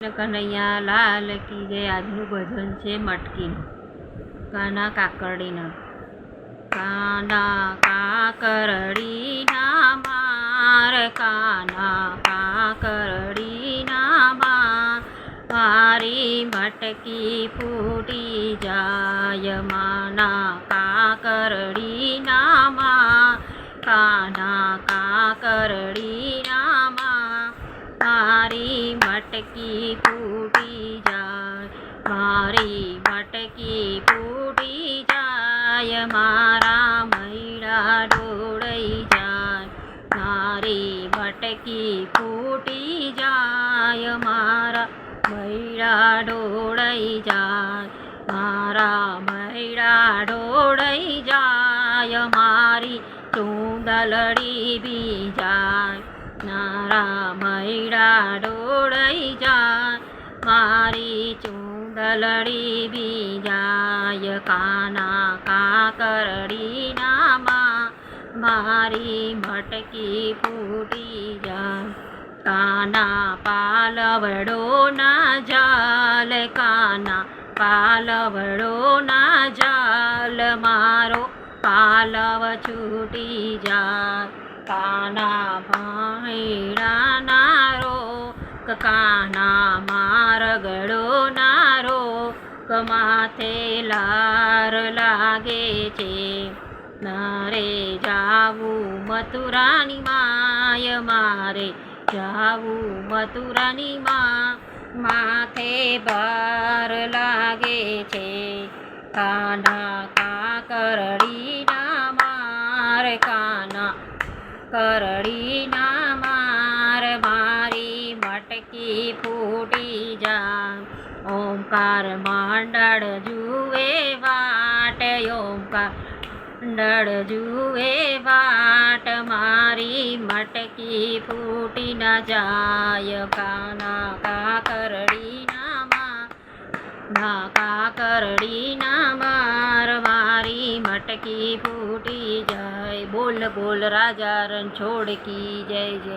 કનૈયા લાલ કી જય. આજનું ભજન છે મટકીનું. કાના કાકરડીના. કાના કાકરડીના માર. કાના કાકરડીના માર. મારી મટકી ફૂટી જાય. માના કાકરડીના માર. કાના મટકી ફૂટી જાય મારી મટકી ફૂટી જાય મારા મૈડા ડોળઈ જાય મારી મટકી ફૂટી જાય મારા મૈડા ડોળઈ જાય મારા મૈડા ડોળઈ જાય મારી ચૂંદલડી બી જાય મારા મૈડા ડોળઈ મારી ચૂંદલડી બી જાય કાના કાકરડી નામાં મારી મટકી ફૂટી જાય કાના પાલવડો ના જાલ કાના પાલવડો ના જાલ મારો પાલવ છૂટી જાય કાના ભાઈડા નારો કાના નારો કમાથે લાર લાગે છે. મારે જાવું મથુરાની માય, મારે જાવું મથુરાની માથે ભાર લાગે છે. કાના કાકરડીના માર, કાના કરડીના ફૂટી જા ઓમકાર માંડળ જુએ વાટ, ઓમકાર મંડળ જુએ વાટ, મારી મટકી ફૂટી ન જાય. કાના કાકરડીના માં ના કાકરડીના માર, મારી મટકી ફૂટી જાય. બોલ બોલ રાજા રણછોડ કી જય જય.